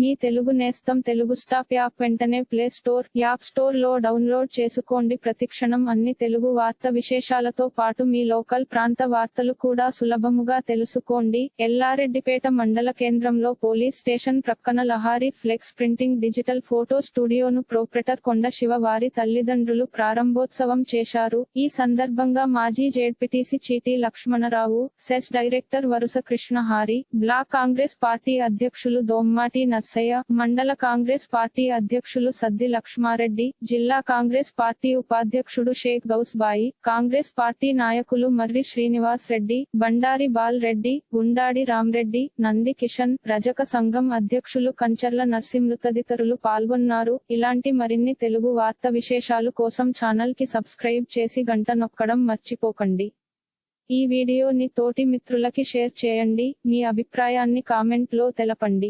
మీ తెలుగు నేస్తం Telugu stop app వెంటనే play store app స్టోర్లో డౌన్లోడ్ చేసుకోండి. ప్రతిక్షణం అన్ని తెలుగు వార్త విశేషాలతో పాటు మీ లోకల్ ప్రాంత వార్తలు కూడా సులభముగా తెలుసుకోండి. ఎల్లారెడ్డిపేట మండల కేంద్రంలో పోలీస్ స్టేషన్ ప్రక్కన Lahari flex printing digital photo స్టూడియోను proprietor కొండ శివ వారి తల్లిదండ్రులు ప్రారంభోత్సవం చేశారు. ఈ సందర్భంగా మాజీ జేడ్పీటీసీ చీటీ లక్ష్మణరావు సెస్ డైరెక్టర్ వరుస కృష్ణహారి బ్లాక్ కాంగ్రెస్ పార్టీ అధ్యక్షులు దోమ్మాటి నర్సయ్య మండల కాంగ్రెస్ పార్టీ అధ్యక్షులు సద్ది లక్ష్మారెడ్డి జిల్లా కాంగ్రెస్ పార్టీ ఉపాధ్యక్షుడు షేక్ గౌస్బాయి కాంగ్రెస్ పార్టీ నాయకులు మర్రి శ్రీనివాస్ రెడ్డి బండారి బాల్ రెడ్డి గుండాడి రామ్రెడ్డి నంది కిషన్ రజక సంఘం అధ్యక్షులు కంచర్ల నర్సింహ్ తదితరులు పాల్గొన్నారు. ఇలాంటి మరిన్ని తెలుగు వార్త విశేషాలు కోసం ఛానల్కి సబ్స్క్రైబ్ చేసి గంట నొక్కడం మర్చిపోకండి. ఈ వీడియోని తోటి మిత్రులకి షేర్ చేయండి. మీ అభిప్రాయాన్ని కామెంట్లో తెలపండి.